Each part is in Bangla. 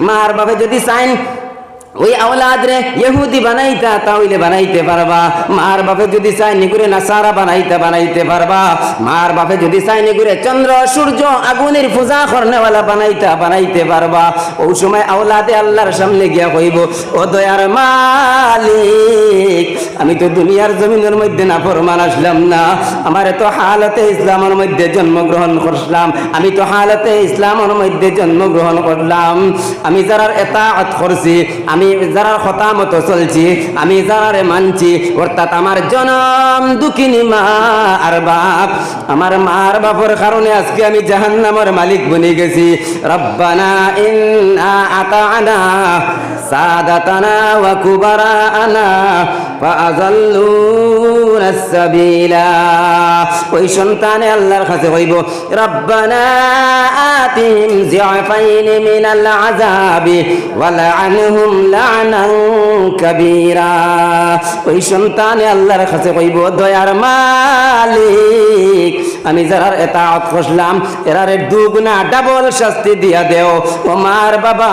মার বাপে যদি চাইন ওই আওলাদ রে, ইহুদি বানাইতা তাহলে বানাইতে পারবা। মার বাপে যদি চাই নিগুরে নাসারা বানাইতে বানাইতে পারবা। মার বাপে যদি চাই নিগুরে চন্দ্র, সূর্য, আগুনের পূজা করনেওয়ালা বানাইতা, বানাইতে পারবা। ওই সময় আওলাদে আল্লাহর সামনে গিয়া কইব, ও দয়ার মালিক, আমি তো দুনিয়ার জমিনের মধ্যে না ফরমান আসলাম না। আমার তো হালতে ইসলামের মধ্যে জন্মগ্রহণ করলাম। আমি তো হালতে ইসলামের মধ্যে জন্মগ্রহণ করলাম। আমি যারা এতাআত করছি, আমি যারা কথা মতো চলছি, আমি যারারে মানছি, অর্থাৎ আমার জনম দুঃখিনী মা আর বাপ। আমার মার বাপর কারণে আজকে আমি জাহান্নামের মালিক বনে গেছি। রব্বানা ইন্না আতানা সাদাতানা ওয়া কুবারানা ফাআযাল্লুনা সাবিলা। ওই সন্তানে কাবীরা। ওই সন্তানে আল্লাহর কাছে কইব, দয়ার মালিক, আমি যারার এতাআত করলাম এরারে দুগুনা ডাবল শাস্তি দিয়া দেও। ও মার বাবা,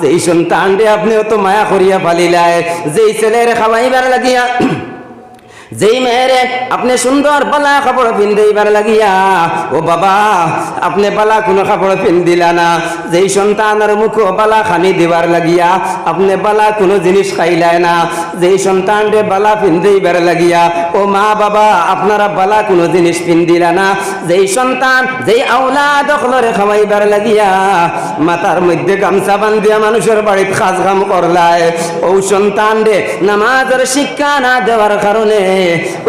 যেই সন্তান রে আপনিও তো মায়া করিয়া ফালিলায় যেই ছেলের খাওয়াইবার লাগিয়া যেই মেয়েরে আপনি সুন্দর বালা কাপড় পিন্ধাইবার লাগিয়া, ও বাবা, আপনি বালা কোনো কাপড় পিন্দিলা না। যেই সন্তানের মুখ বালা খানি দিবার লাগিয়া, আপনি বালা কোনো জিনিস খাইলায় না। যেই সন্তানরে বালা পিন্ধাইবার লাগিয়া, ও মা বাবা, আপনারা বালা কোনো জিনিস পিন্দিলা না। যেই সন্তান, যেই আওলা দখলরে খাওয়াইবার লাগিয়া, মাথার মধ্যে গামছা বান্ধিয়া মানুষের বাড়িতে খাস কাম করলায়। ও সন্তান রে নামাজের শিক্ষা না দেওয়ার কারণে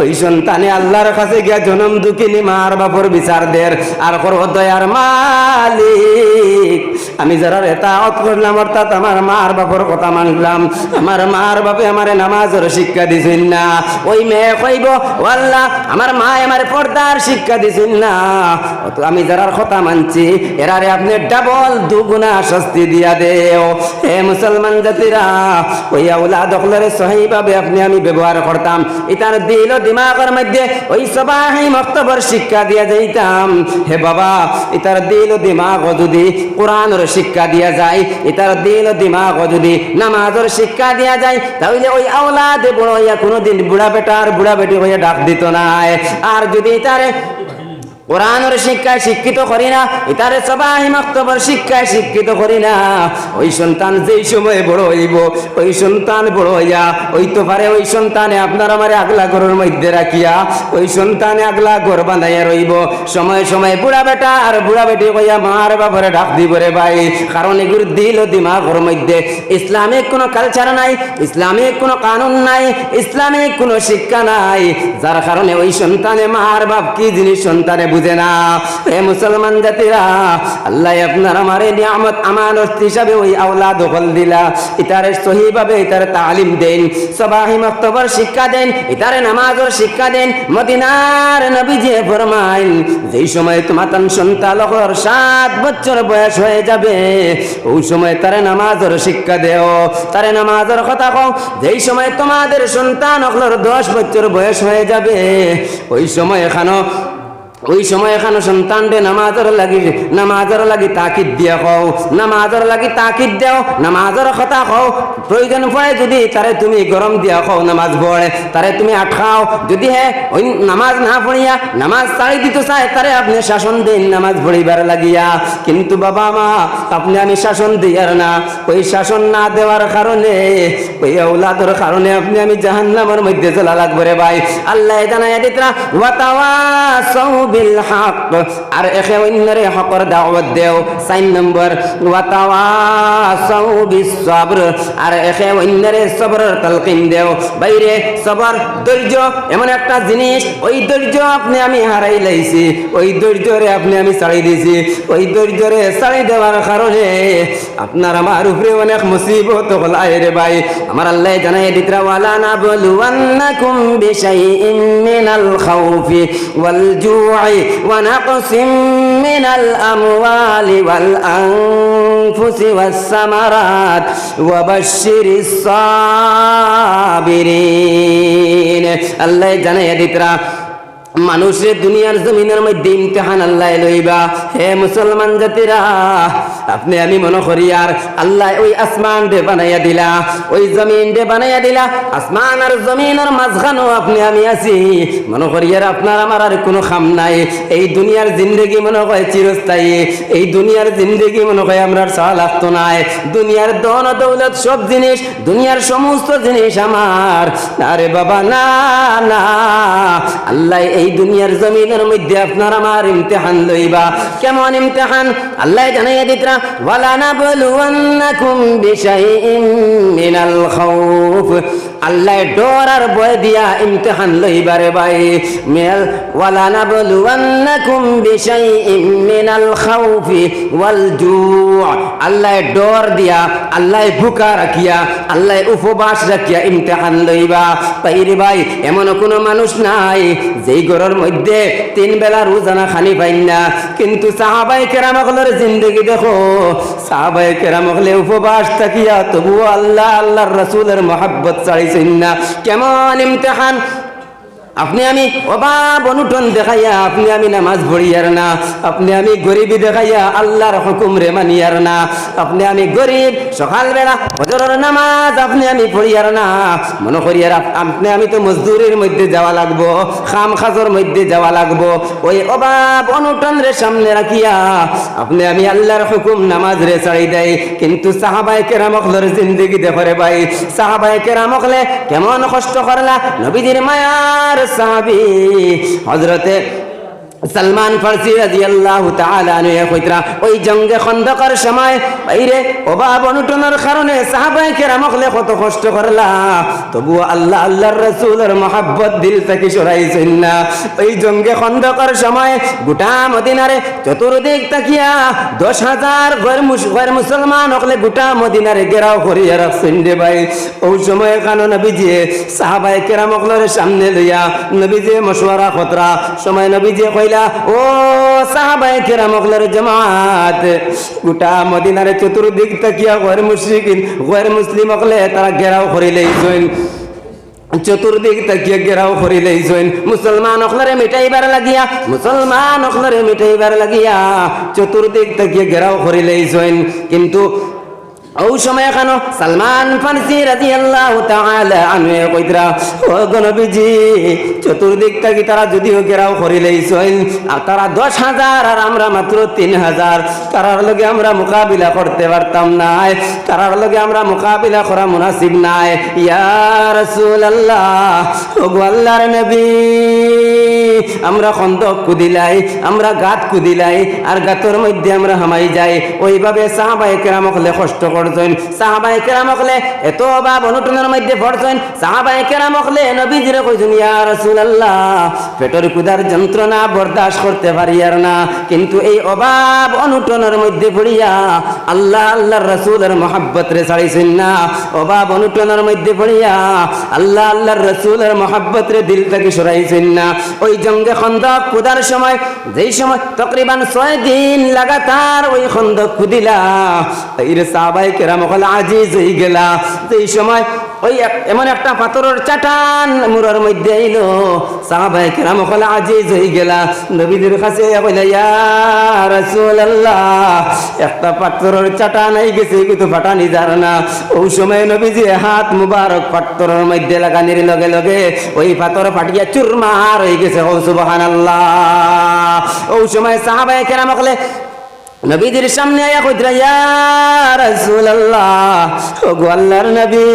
ওই সন্তানে আল্লাহর কাছে গিয়া জনম দুঃখিনী মার বাপর বিচার দের। আর করো দয়ার মালিক। আমি যারা রেতাওত করলাম, অর্থাৎ আমার মার বাপর কথা মানলাম। আমার মার বাপে আমারে নামাজের শিক্ষা দিছেন না। ওই মেয়ে কইব আল্লাহ আমার মা আমার পর্দার শিক্ষা দিছেন না। অত আমি যারার কথা মানছি এরারে আপনি ডাবল দুগুণা শাস্তি দিয়া দেও। হে মুসলমান জাতিরা, ওই আউলা দখলের সহিভাবে আপনি আমি ব্যবহার করতাম। ইতার দিল দিমাগের মধ্যে ওই সবাই মক্তবর শিক্ষা দিয়া যাইতাম। হে বাবা, ইতার দিল দিমাগ যদি কোরআনের শিক্ষা দিয়া যায়, ইতার দিল দিমাগ যদি নামাজের শিক্ষা দিয়া যায়, তাহলে ওই আওলাদে বড় কোনোদিন বুড়া বেটার বুড়া বেটি হইয়া ডাক দিত না আর যদি তারে কোরআনের শিক্ষায় শিক্ষিত করি না, ইতারে সবাই মক্তবর শিক্ষায় শিক্ষিত করি না। ওই সন্তান যেই সময় বড় হইব, ওই সন্তান বড় হইয়া, ওই তো পারে ওই সন্তানে আপনার আমার আগলা ঘরের মধ্যে রাখিয়া, ওই সন্তানে আগলা ঘর বাঁধাইয়া রইব। সময় সময় বুড়া বেটা আর বুড়া বেটি কইয়া মার বাপরে ডাক দিব রে ভাই। কারণ এগুলো দিল দিমাগের মধ্যে। ইসলামিক কোনো কালচার নাই ইসলামিক কোনো কানুন নাই ইসলামিক কোনো শিক্ষা নাই। যার কারণে ওই সন্তানে মার বাপ কি জিনিস সন্তানে বুঝে না। এ মুসলমান জাতিরা, আল্লাহ আপনার আমার এই নিয়ামত আমানত হিসাবে ওই আওলা দখল দিলা। ইতারে সহিভাবে ইতারে তালিম দেন, সবাহি মক্তবর শিক্ষা দেন, ইতারে নামাজের শিক্ষা দেন, মদিনার নবীজি ফরমাইন যেই সময় তোমার সন্তালকর সাত বছর বয়স হয়ে যাবে, ওই সময় তারে নামাজের শিক্ষা দেও। তারে নামাজের কথা কও, যেই সময় তোমাদের সন্তান অকলর দশ বছর বয়স হয়ে যাবে, ওই সময় এখানো ওই সময় এখানে সন্তানরে নামাজের লাগি নামাজের লাগি তাকিদ দিয়া কও, নামাজের লাগি তাকিদ দেও, নামাজের কথা কও। প্রয়োজন পড়ে যদি তারে তুমি গরম দিয়া কও, নামাজ পড়ে, তারে তুমি আটকাও। যদি হ্যাঁ ওই নামাজ না পড়িয়া, নামাজ ছাড়ি দিতে চায়, তারে আপনি শাসন দিন, নামাজ পড়িবার লাগিয়া। কিন্তু বাবা মা, আপনি আমি শাসন দিয়ার না। ওই শাসন না দেওয়ার কারণে, ওই আউলাদের কারণে আপনি আমি জাহান্নামের মধ্যে চলা লাগবে রে ভাই। আল্লাহ জানাই দিতরা ওয়াতাওয়া বিল হক আর একে অন্যরে হকর দাওয়াত দেও। সাইন নম্বর ওয়াতাওয়াসাউ বিস আর একে অন্যরে সবরের তালকিন দেও। বাইরে সবর, ধৈর্য, এমন একটা জিনিস, ওই ধৈর্য আপনি আমি হারাই লাইছি। ওই ধৈর্যরে আপনি আমি ছাড়ি দিছি। ওই ধৈর্যরে ছাড়ি দেওয়ার কারণে আপনার আমার উপরে অনেক মুসিবত হল রে ভাই। আমার আল্লাহ জানাই দিতরা না বলুয়ান্নাকুম বিশাইইন মিনাল খাউফি ওয়াল জু'i ونقص من الأموال والأنفس والثمرات وبشر الصابرين الله জানাই দিতরা মানুষের দুনিয়ার জমিনের মধ্যে ইমতিহান আল্লাহ লইবা। হে মুসলমান জাতিরা, আপনি আমি মনে করি আর আল্লাহ ওই আসমান ডে বানাইয়া দিলা, ওই জমিন ডে বানাইয়া দিলা, আসমান আর জমিনের মাঝখানো আপনি আমি আছি। মনে করি আর আপনার আমার আর কোনো খাম নাই। এই দুনিয়ার জিন্দগি মনে হয় চিরস্থায়ী, এই দুনিয়ার জিন্দগি মনে হয় আমরা চাওয়া লাগতো নাই। দুনিয়ার দন দৌলত সব জিনিস, দুনিয়ার সমস্ত জিনিস আমার। আরে বাবা, না না, আল্লাহ এই দুনিয়ার জমিনের মধ্যে আপনার আমার ইমতেহান লইবা। কেমন ইমতেহান? আল্লাহ জানাইয়া দিতরা ওয়ালা নাবলুওয়ান্নাকুম বিশাইইন মিনাল খাউফ। আল্লাহ ডর আর ভয় দিয়া ইমতিহান লইবারে ভাই। মেল ওয়ালা নাবলুওয়ান্নাকুম বিশাইইন মিনাল খাউফি ওয়াল জু' আল্লাহ ডর দিয়া, আল্লাহ ভুকা রাখিয়া, আল্লাহ উপবাস রাখিয়া ইমতিহান লইবা। পাইরে ভাই এমন কোনো মানুষ নাই, যেই ঘরের মধ্যে তিন বেলা রোজানা খানি পাইন না। কিন্তু সাহাবাই কেরামকলের জিন্দগি দেখো সাহাবাই কেরামকলে উপবাস থাকিয়া তবুও আল্লাহ, আল্লাহর রসুলের মহাব্বত চাইছেন না। কেমন ইমতিহান? আপনি আমি অভাব অনুটন দেখাইয়া, আপনি আমি নামাজ পড়িয়ার না। আপনি আমি গরিবি দেখাইয়া, আল্লাহর হুকুম রে মানিয়ার না। আপনি আমি গরিব, সকালবেলা হজরের নামাজ আপনি আমি পড়িয়ার না। মনে করিয়ার আপ- আপনি আমি তো মজদুরির মধ্যে যাওয়া লাগবো, খাম খাজর মধ্যে যাওয়া লাগবো। ওই অভাব অনুটন রে সামনে রাখিয়া, আপনি আমি আল্লাহর হুকুম নামাজ রে ছাড়ি দেয় কিন্তু সাহাবাই কেরামকলের জিন্দগি দেখরে ভাই সাহাবাই কেরামকলে কেমন কষ্ট করলা? নবীজির মায়ার সাহাবি হজরতে সালমান ফার্সি তাআলা আনহু কইতরা, ওই জঙ্গে খন্দকার সময়, বাইরে অভাব অনুটনের কারণে সাহাবায়ে কেরামকলে কত কষ্ট করলা। তবু আল্লাহ, আল্লাহর রাসূলের মহব্বত দিল থেকে সরাইছেন না। ওই জঙ্গে খন্দকার সময়, গোটা মদিনারে চতুর্দিক তাকিয়া দশ হাজার মুস- ঘর মুসলমান হকলে গোটা মদিনারে গেরাও করিয়া রাখছেন রে ভাই। ওই সময় কানো নবীজি সাহাবায়ে কেরামকলের সামনে লইয়া নবীজি মশওয়ারা খতরা সময় নবীজি কইলা ও সাহাবায়ে কেরামকলের জামাত, গোটা মদিনারে চতুর্দিক তাকিয়া ঘর মুশরিকিন ঘর মুসলিম তারা গেরাও করি লইছেন চতুর্দিক গেরাও মুসলমান অখলারে মিটাইবার লাগিয়া, মুসলমান অখলারে মিটাইবার লাগিয়া চতুর্দিক তাকিয়া গেরাও করি লইছেন কিন্তু ওই সময় এখানো সালমান ফারসি রাদিয়াল্লাহু তাআলা আনহু কইতরা ও গনবীজি চতুর্দিক থেকে তারা যদিও গেরাও করি লইছেন আর তারা দশ হাজার আর আমরা মাত্র তিন হাজার। তারার লগে আমরা মোকাবিলা করতে পারতাম নাই তারার লগে আমরা মোকাবিলা করা মুনাসিব নাই ইয়া রাসূলুল্লাহ ওগো আল্লাহর নবী, আমরা খন্দক কুদিলাই, আমরা গাত কুদিলাই, আর গাতর মধ্যে আমরা হামাই যাই। ওইভাবে সাহাবাই কেরামকলে কষ্ট করছেন সাহাবাই কেরামকলে এত অভাব অনুটনের মধ্যে পড়ছেন। সাহাবাই কেরামকলে নবীজিরে কইছেন, ইয়া রাসূলুল্লাহ, পেটের কুদার যন্ত্রণা বরদাস্ত করতে পারি আর না। কিন্তু এই অভাব অনুটনের মধ্যে পড়িয়া আল্লাহ, আল্লাহর রাসূলের মহাব্বত রে ছাড়িছেন না। অভাব অনুটনের মধ্যে পড়িয়া আল্লাহ, আল্লাহর রাসূলের মহাব্বত রে দিল থেকে সরাইছেন না। ওই জঙ্গে খন্দক কুদার সময়, যেই সময় তকরিবান ছয় দিন লাগাতার ওই খন্দক কুদিলা এই সাহাবাই কেরাম হল আজিজ হয়ে গেলা। যেই সময় ওই এমন একটা পাথরের চাটান মুরার মধ্যে আইলো। সাহাবাই কেরাম আজিজ হয়ে গেলা। নবীদের কাছে একটা পাথরের চাটান আই গেছে, কিন্তু ফাটানি যার না। ওই সময় নবীজি হাত মুবারক পাথরের মধ্যে লাগানির লগে লগে ওই পাথর ফাটিয়া চুরমার হয়ে গেছে। ও সুবহানাল্লাহ। ওই সময় সাহাবায়ে কেরাম হলে নবীজির সামনে আয়া কইতরা ইয়া রাসূলুল্লাহ ও গো আল্লাহর নবী,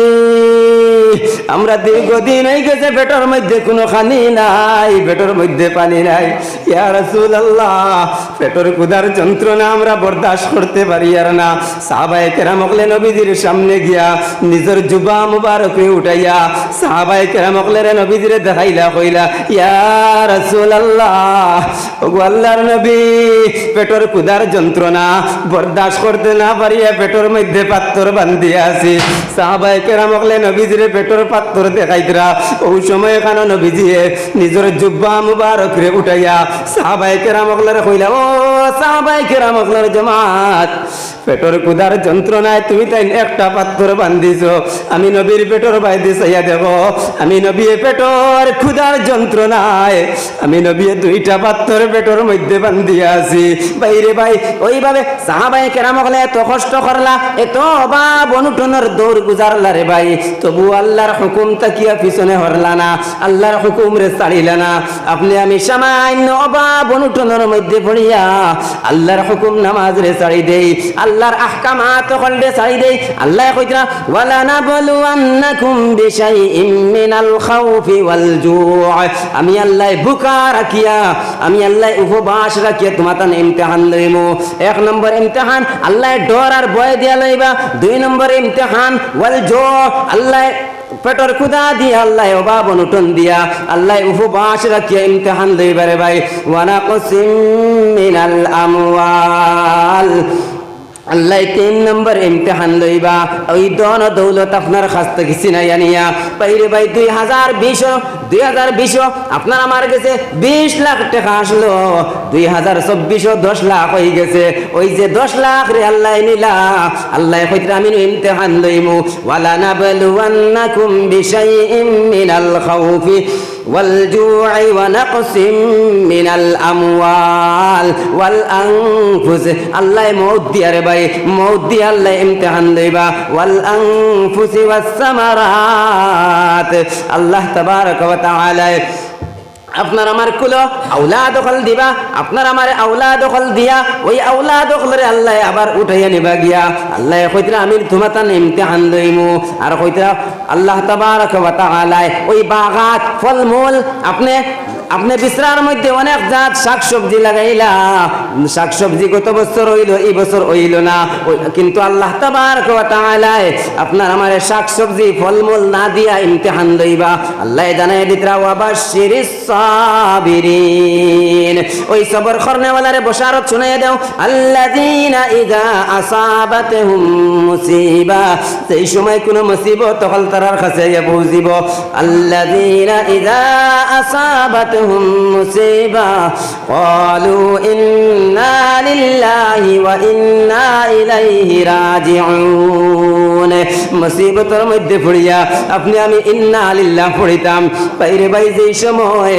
আমরা দীর্ঘদিন হয়ে গেছে পেটের মধ্যে কোনো খানি নাই পেটের মধ্যে পানি নাই। ইয়া রাসূলুল্লাহ পেটের কুদার যন্ত্রণা আমরা বরদাস্ত করতে পারি আর না। সাহাবায়ে কেরামকলে নবীজির সামনে গিয়া নিজের জুবা মুবারকে উঠাইয়া, সাহাবায়ে কেরামকলে রে নবীজিরে দেখাইলা কইলা, ইয়া রাসূলুল্লাহ, ওগো আল্লাহর নবী পেটের কুদার যন্ত্রণা বরদাস্ত করতে না পারিয়া পেটের মধ্যে পাত্তর বান্ধিয়া আছি সাহাবায়ে কেরামকলে নবীজিরে পেটের পাত্র দেখাইতরা ওই সময় এখানে নবীজিয়ে নিজের জুব্বা মুবারক রে উঠাইয়া সাহাবাই কেরামকলার কইলা, ও সাহাবাই কেরামকলার জমাত, পেটর কুদার যন্ত্রণায় তুমি তাই একটা পাত্র বান্ধিছ। আমি নবীর পেটর বাইদি চাইয়া দেব আমি নবী পেটর ক্ষুদার যন্ত্রণায়, আমি নবী দুইটা পাত্র পেটর মধ্যে বান্ধিয়া আছি বাইরে ভাই ওইভাবে সাহাবাই কেরামকলে এত কষ্ট করলা, এত অভাব অনুটনের দৌড় গুজারলা রে ভাই। তবু আল্লাহর হুকুম তাকিয়া পিছনে হরলা না, আল্লাহর হুকুম রে ছাড়িলা না। আপনি আমি সামান্য অভাব অনুটনের মধ্যে পড়িয়া আল্লাহর হুকুম নামাজ রে ছাড়ি দেই, আল্লাহর আহকামাত কলবে ছাড়ি দেই। আল্লাহ কইতরা ওয়ালা নাবলুয়ান্নাকুম বিশাইইম মিনাল খাউফি ওয়াল জুউ আমি আল্লাহ বুকা রাখিয়া, আমি আল্লাহ উপবাস রাখিয়া তোমার তান ইমতিহান লইমু। এক নম্বর ইমতেহান আল্লাহ ডর আর বয় দিয়া লইবা। দুই নম্বর ইমতেহান, ওয়াল জো আল্লাহ পেটর খুদা দিয়া আল্লাহ অভাব অনুটন দিয়া। আল্লাহ উপবাস রাখিয়া ইমতেহান লইবারে ভাই। ওয়ানা কসিম মিনাল আমওয়াল। আল্লাহ তিন নম্বর ইমতিহান লইবা। ওই দন দৌলত আপনার কাছ থেকে চিনাইয়া নিয়া বাইরে ভাই দুই হাজার বিশ, দুই হাজার বিশ, আপনার আমার কাছে বিশ লাখ টাকা আসলো। দুই হাজার চব্বিশ দশ লাখ হয়ে গেছে। ওই যে দশ লাখ রে আল্লাহ নিলা। আল্লাহ কইতে আমি ইমতিহান লইমু। ওয়ালা নাবলুয়ান্নাকুম বিশাইইম মিনাল খাউফি। والجوع ونقص من الأموال والأنفس. الله موت دي أربعي موت دي الله امتحان ديبا والأنفس والثمرات. الله تبارك وتعالى আপনার আমার কুলো আউলা দখল দিবা, আপনার আমার আউলা দখল দিয়া, ওই আউলা দখলরে আল্লাহ আবার উঠাইয়া নিবা গিয়া। আল্লাহ কইতরা আমি তোমাতান ইমতিহান লইমু। আর কইতরা, আল্লাহ তাবারক ওয়া তাআলা ওই বাগাত ফল মূল আপনি আপনি বিছরার মধ্যে অনেক জাত শাক শাকসবজি লাগাইলা। শাক শাকসবজি গত বছর হইল, এই বছর হইল না। কিন্তু আল্লাহ ওয়া তাআলা আপনার আমার শাকসবজি, ফলমূল না দিয়া ইমতিহান লইবা। আল্লাহ জানাই দিতরা ওয়া বাশশিরিস সাবিরিন। ওই সবর করনেওয়ালারে বশারত শুনাইয়া দাও। আল্লাযীনা ইযা আসাবাতহুম মুসিবা। সেই সময় কোন মুসিবত তখন তারার কাছে পৌঁছিব। আল্লাযীনা ইযা আসাবাতহুম মুসিবা ক্বালু ইন্না লিল্লাহি ওয়া ইন্না ইলাইহি রাজিউন মুসিবতের মধ্যে পড়িয়া আপনি আমি ইন্না লিল্লাহ পড়িতাম। বাইরে বাই যেই সময়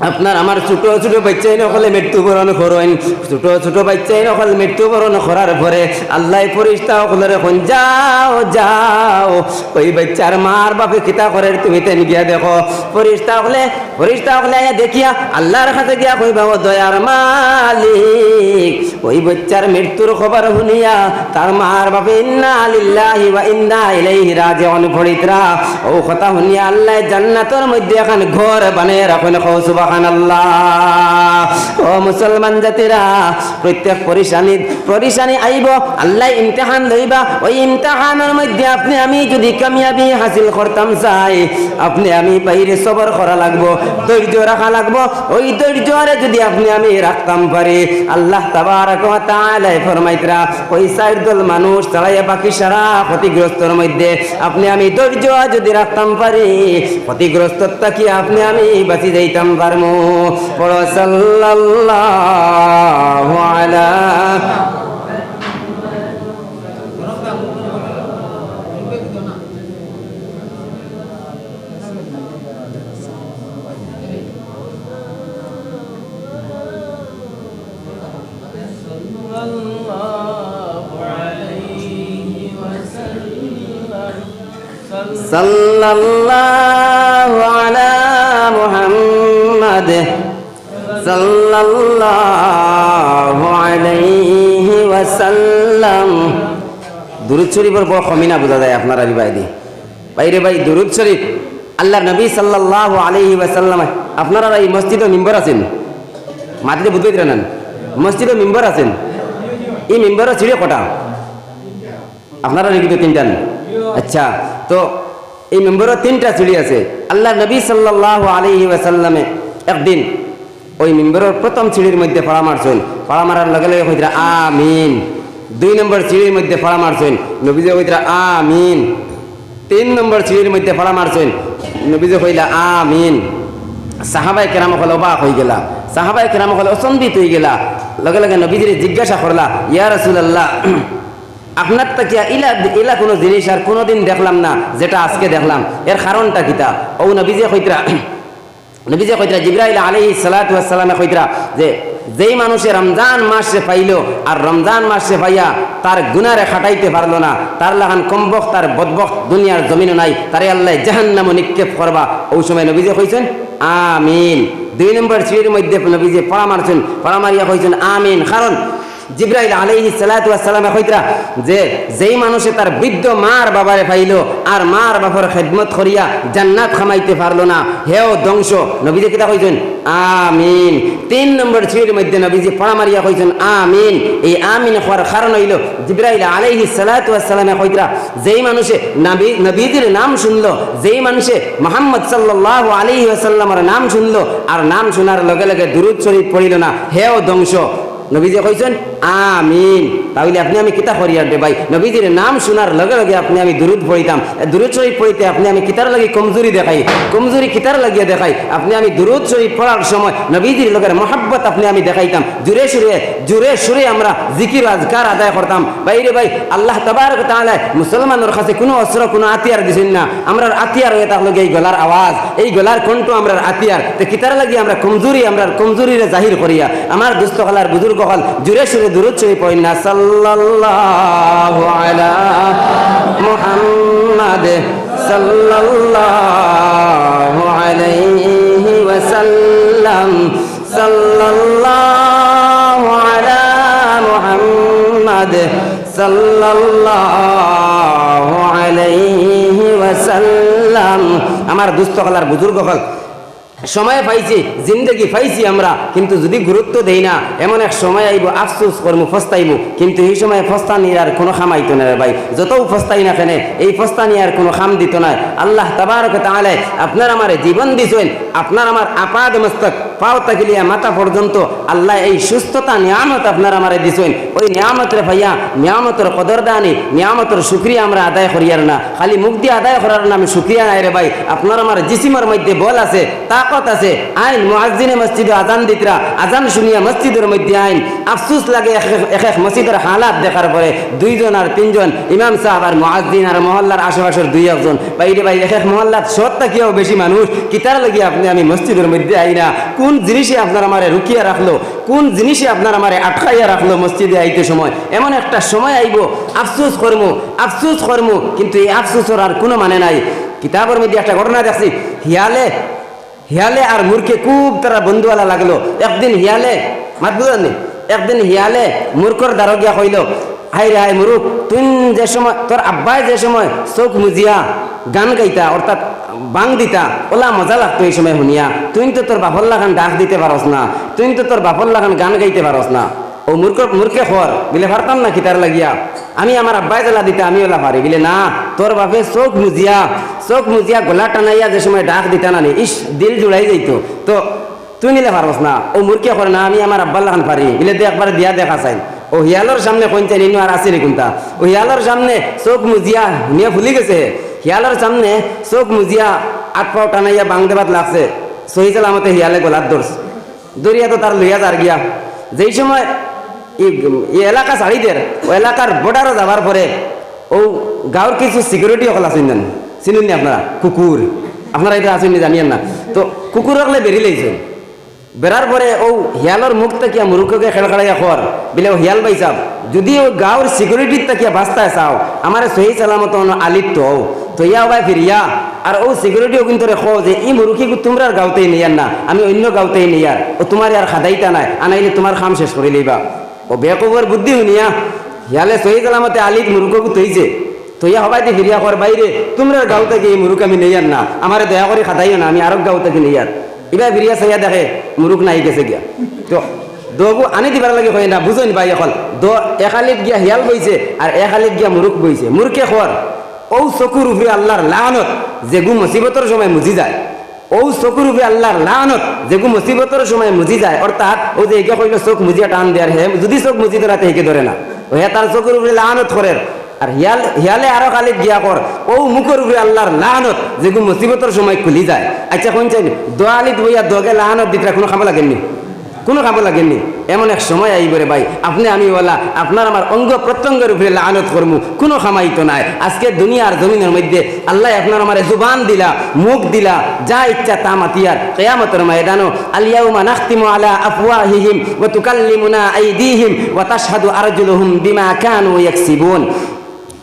আপনার আমার ছোট ছোট বাচ্চাই নকলে মৃত্যুবরণ করেন। ছোট ছোট বাচ্চাই নকল মৃত্যুবরণ করার পরে আল্লাহ ফরিস্তা সকলের এখন যাও যাও, ওই বাচ্চার মার বাপে কিতা করে তুমি তেন গিয়া দেখো। ফরিস্তা হলে ফরিস্তা হলে দেখিয়া আল্লাহর কাছে গিয়া কইবা, ও দয়ার মালিক, ওই বাচ্চার মৃত্যুর খবর শুনিয়া তার মার বাপে ইন্না লিল্লাহি ওয়া ইন্না ইলাইহি রাজিউন ফরিতরা ও কথা শুনিয়া আল্লাহ জান্নাতের মধ্যে এখন ঘর বানিয়ে রাখেন কও ও মুসলমান জাতিরা, প্রত্যেক পরিশানি পরিশানি আইব, আল্লাহ ইমতিহান লইবা। ওই ইমতিহানের মধ্যে আপনি, আমি যদি কামিয়াবি হাসিল করতাম চাই, আপনি আমি বাইরে সবর করা লাগবো, ধৈর্য রাখা লাগবো। ওই যদি আপনি আমি রাখতাম পারি, আল্লাহ ফরমাইতরা, ওই দল মানুষ বাকি সারা ক্ষতিগ্রস্তর মধ্যে আপনি আমি ধৈর্য যদি রাখতাম পারি ক্ষতিগ্রস্ত কি আপনি আমি বাঁচি যাইতাম পারমু বড় সাল্লাল্লাহু আলা সাল্লাল্লাহু আলা মুহাম্মাদ সাল্লাল্লাহু আলাইহি ওয়াসাল্লাম। দুরুদ শরীফের বড় কমিনা বোঝা যায় আপনারা রিবাই দি বাইরে ভাই, দুরুদ শরীফ, আল্লাহ নবী সাল্লাল্লাহু আলাইহি ওয়াসাল্লাম, আপনারা এই মসজিদে মেম্বার আছেন? মাটিতে বুঝতে নেন মসজিদে মেম্বার আছেন? এই মেম্বারের ছিঁড়ে কটা? আপনারা নাকি তো তিনটা আচ্ছা তো এই মেম্বারের তিনটা সিঁড়ি আছে। আল্লাহ নবী সাল্লাল্লাহু আলাইহি ওয়াসাল্লামে একদিন ওই মেম্বারের প্রথম সিঁড়ির মধ্যে পাড়া মারছেন। পাড়া মারার লগে লগে কইতরা, আমিন। দুই নম্বর সিঁড়ির মধ্যে পাড়া মারছেন। নবীজি কইতরা, আমিন। তিন নম্বর সিঁড়ির মধ্যে ফলা মারছেন। নবীজি কইলা, আমিন। সাহাবাই কেরাম হল অবাক হয়ে গেলা। সাহাবাই কেরাম হল অসন্দিত হয়ে গেলা। লগে লগে নবীজির জিজ্ঞাসা করলা, ইয়া রাসূলুল্লাহ, আপনার তাকিয়া ইলা ইলা কোনো জিনিস আর কোনোদিন দেখলাম না, যেটা আজকে দেখলাম? এর কারণটা কিতা ও নবীজি কইতরা নবীজি কইতরা, জিব্রাইল আলাইহিস সালাতু ওয়াস সালামে কইতরা যে, যেই মানুষে রমজান মাসে পাইল আর রমজান মাসে পাইয়া তার গুনারে খাটাইতে পারল না, তার লাগান কমবক তার বদবক দুনিয়ার জমিনও নাই, তারে আল্লাহ জাহান্নামও নিক্ষেপ করবা। ওই সময় নবীজে কইছেন, আমিন। দুই নম্বর সিঁড়ির মধ্যে নবীজে পড়া মারছেন পড়া মারিয়া কইছেন, আমিন। কারণ জিব্রাইল আলাইহি সালাতু ওয়াসসালামে কইতরা যে, যেই মানুষে তার বৃদ্ধ মার বাবারে পাইল আর মার বাবার খেদমত করিয়া জান্নাত খামাইতে পারল না, হেও ধ্বংস। নবীজি কিতা কইছেন? আমিন। তিন নম্বর সিঁড়ির মধ্যে নবীজি পড়া মারিয়া কইছেন, আমিন। এই আমিন হওয়ার কারণ হইল জিব্রাইল আলাইহি সালাতু ওয়াসসালামে কইতরা, যেই মানুষে নবী, নবীজির নাম শুনলো, যেই মানুষে মোহাম্মদ সাল্লাল্লাহু আলাইহি ওয়াসাল্লামের নাম শুনলো আর নাম শোনার লগে লগে দুরুদ শরীফ পড়িল না, হেও ধ্বংস। নবীজি কইছেন আমিন। তাহলে আপনি আমি কিতা করিয়ার দে ভাই। নবীজির নাম শোনার লগে লগে আপনি আমি দুরুদ পড়িতাম। এ দুরুদ শরীফ পড়িতে আপনি আমি কিতার লাগি কমজোরি দেখাই। কমজোরি কিতার লাগিয়ে দেখাই। আপনি আমি দুরুদ শরীফ পড়ার সময় নবীজির লগের মহাব্বত আপনি আমি দেখাইতাম। জুড়ে সুরে জুড়ে সুরে আমরা জিকির আজকার আদায় করতাম। বাইরে ভাই, আল্লাহ তাবারক তাআলা মুসলমানের কাছে কোনো অস্ত্র, কোনো আতিয়ার দিছেন না। আমরা আতিয়ার হয়ে থাকল এই গলার আওয়াজ, এই গলার কণ্ঠ আমরা আতিয়ার তো কিতার লাগি আমরা কমজোরি আমরা কমজোরিরে জাহির করিয়া। আমার দুস্থ হলার বুজুর্গ হল জুড়ে সুরে দুরুদ শরীফ পড়ি না সাল্লাল্লাহু আলা মুহাম্মাদ সাল্লাল্লাহু আমার দুস্থ হলার বুজুর্গ হল। সময় পাইছি, জিন্দগি পাইছি আমরা, কিন্তু যদি গুরুত্ব দেই না, এমন এক সময় আইব, আফসোস কর্ম ফস্তাইব কিন্তু এই সময় ফস্তা নিয়ে আর কোনো খাম আইতো না ভাই। যতও ফস্তাই না কেনে, এই ফস্তা নিয়ে আর কোনো খাম দিত না। আল্লাহ তাবার কথা তাহলে আপনার আমার জীবন দিছেন, আপনার আমার আপাদ মস্তক। পাও তাকিলিয়া মাথা পর্যন্ত আল্লাহ এই সুস্থতা, নিয়ামত আপনার আমারে দিছেন। ওই নিয়ামতের ভাইয়া, নিয়ামতের কদর দানি নিয়ামতের শুক্রিয়া আমরা আদায় করিয়ার না। খালি মুখ দিয়ে আদায় করার নামে শুক্রিয়া নাই রে ভাই। আপনার আমার জিসিমের মধ্যে বল আছে, তাকত আছে। আইন মুআজ্জিনে মসজিদে আজান দিতরা, আজান শুনিয়া মসজিদের মধ্যে আইন। আফসুস লাগে এক এক- মসজিদের হালাত দেখার পরে দুইজন আর তিনজন, ইমাম সাহেব আর মুআজ্জিন আর মহল্লার আশেপাশের দুই একজন। বাইরে ভাই, এক এক মহল্লাত সৎ থাকিয়াও বেশি মানুষ? কিতার লাগি আপনি আমি মসজিদের মধ্যে আই না কোন জিনিসে আপনার আমারে রুকিয়া রাখল? কোন জিনিসে আপনার আমারে আটকাইয়া রাখল মসজিদে আইতে সময়? এমন একটা সময় আইব, আফসুস কর্ম আফসুস কর্ম, কিন্তু এই আফসুসর আর কোনো মানে নাই। কিতাবের মধ্যে একটা ঘটনা দেখছি, হিয়ালে হিয়ালে আর মূর্খে খুব তারা বন্ধুওয়ালা লাগল। একদিন হিয়ালে, মাত বুঝলেন একদিন হিয়ালে মূর্খর দ্বারা গিয়া কইল হাই রে, হাই মুরুখ তুই যে সময়, তোর আব্বাই যে সময় চোখ মুজিয়া, গান গাইতা, অর্থাৎ বাং দিতা, ওলা মজা লাগতো এই সময় শুনিয়া। তুই তো তোর বাপর লাগান ডাক দিতে পারস না তুই তো তোর বাপর লাগান গান গাইতে পারস না। ও মূর্খ মূর্খে খর বিলে পারতাম না কিতার লাগিয়া। আমি আমার আব্বাই জ্বালা দিতে, আমি ওলা পারি বিলে না তোর বাপে চোখ মুজিয়া চোখ মুজিয়া গলা টানাইয়া যে সময় ডাক দিতা না ইস দিল জুড়াই যাইতো। তো, তুই নিলে পারস না, ও মূর্খে করে না, আমি আমার আব্বার লাগান পারি বিলে দে একবার দিয়া দেখা চাই ও হিয়ালোর সামনে কইতে নিনু আর আসিনি কোনটা? ও হিয়ালোর সামনে চোখ মুজিয়া নিয়ে ভুলি গেছে। হিয়ালোর সামনে চোখ মুজিয়া আট পাও টানাইয়া বাং দেবাত লাগছে। সহি সালামতে হিয়ালে গলার দৌড়ছে দরিয়া তো তার লইয়া যার গিয়া। যেই সময় এই এলাকা ছাড়িদের ও এলাকার বর্ডারও যাবার পরে ও গাঁৱৰ কিছু সিকিউরিটি অকল আছেন জানো চিনুন আপনারা? কুকুর আপনারা এটা আছেন জানিয়েন না? তো কুকুর অকলে বেরি লাইছে বেড়ার পরে, ও হিয়ালর মুখ তাকিয়া মুরুখকে খেলখাড়াইয়া খর বিলে, ও হিয়াল পাই চাও যদি ও গাঁৱৰ সিকিউরিটির তাকিয়া বাস্তায় চাও আমার সহি সালামত আলিপ্ত হও তো ইয়া ভাই ফিরিয়া আর ও সিকিউরিটিও কিন্তু রেখো যে, ই মুরুখি তোমরা গাঁওতেই নিয়ার না, আমি অন্য গাঁওতেই নিয়ার ও তোমার আর খাদাইতা নাই, আনাইলে তোমার খাম শেষ করে লইবা। ও বেকবর বুদ্ধি শুনিয়া হিয়ালে সহি সালামতে আলিত মুরুখকু তৈছে তৈয়া হবাই দি ফিরিয়া কর বাইরে তোমরা গাঁও থেকে এই মুরুখ আমি নেইয়ার না। আমার দয়া করে খাদাইও না, আমি আরও গাঁও থেকে নেইয়ার এবার ফিরিয়া চাইয়া দেখে মুরুখ নাই গেছে গিয়া। তো দগু আনি দিবার লাগে হয় না বুঝেন ভাই এখন। দ একালিত গিয়া হিয়াল বইছে আর একালিত গিয়া মুরুখ বইছে। মুরুখে খর ও চকুর উপরে আল্লাহর লানত যেগু মুসিবতর সময় মুজি যায়। ও চকুর উপরে আল্লাহর লানত যেগু মুসিবতর সময় মুজি যায়। অর্থাৎ ও যে একে কইল চোখ মুজিয়া টান দেয়ার হে যদি চোখ মুজি ধরাতে হেকে ধরে না। হে তার চকুর উপরে লানত করে আর হিয়াল, হিয়ালে আরও খালি গিয়া কর। ও মুখের উপরে আল্লাহর লাহানত যেগুলো মুসিবতের সময় খুলি যায়। আচ্ছা কোন চাই দোয়ালিত বইয়া দগে লাহানত দিতে কোনো খামা লাগেননি কোনো কামে লাগেননি এমন এক সময় আইবরে ভাই। আপনি আমি বলা আপনার আমার অঙ্গ প্রত্যঙ্গের উপরে লানত করমু কোনো খামাইতো নাই। আজকে দুনিয়ার জমিনের মধ্যে আল্লাহ আপনার আমার জুবান দিলা, মুখ দিলা, যা ইচ্ছা তা মাতিয়ার কেয়ামতের ময়দানো আলিয়াউমা নাখতিমু আলা আফওয়াহিহিম ওয়া তুকাল্লিমুনা আইদিহিম, ওয়া তাশহাদু আরজুলুহুম বিমা কানু ইয়াকসিবুন।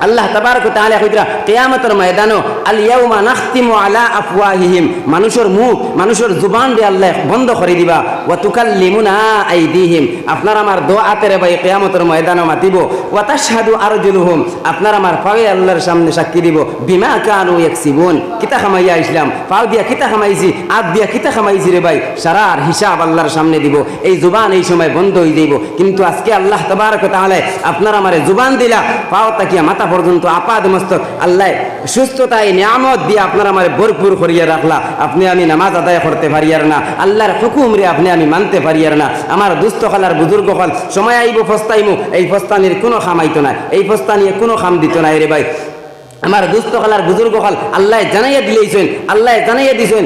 আল্লাহ তাবারক তাআলা কইতরা কিয়ামতের ময়দানো আল ইয়াউমা নাখতিমু আলা আফওয়াহিহিম, মানুষের মুখ, মানুষের জুবান দিয়ে আল্লাহ বন্ধ করে দিবা। ওয়া তুকাল্লিমুনা আইদিহিম, আপনার আমার দোয়াতের ভাই কিয়ামতের ময়দানো মাতিব। ওয়া তাশহাদু আরজুলুহুম, আপনার আমার পায়ে আল্লাহর সামনে সাক্ষী দিব। বিমা কানু ইয়াকসিবুন, কিতা খামাইয়া ইসলাম, পাও দিয়া কিতা খামাইছি আদ দিয়া কিতা খামাইছি রে ভাই, সারার হিসাব আল্লাহর সামনে দিব। এই জুবান এই সময় বন্ধ হয়ে যাইব। কিন্তু আজকে আল্লাহ তাবারক তাআলা আপনার আমারে জুবান দিলা পাও তাকিয়া মাথা পর্যন্ত আপাদ মস্তক। আল্লাহ সুস্থতায় নিয়ামত দিয়ে আপনার আমার ভরপুর করিয়া রাখলা। আপনি আমি নামাজ আদায় করতে পারিয়ার না। আল্লাহর হুকুম রে আপনি আমি মানতে পারিয়ার না। আমার দুস্থ খালার বুজুর্গ হল সময় আইব, ফস্তাইমু। এই ফস্তানির কোনো খামাইতো না। এই ফস্তা নিয়ে কোনো খাম দিত না রে ভাই। আমার দুস্থ খালার বুজুর্গ হল আল্লাহ জানাইয়া দিলেইছেন। আল্লাহ জানাইয়া দিছেন।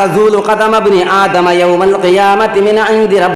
تزول قدم ابن آدم يوم القيامة من عند رب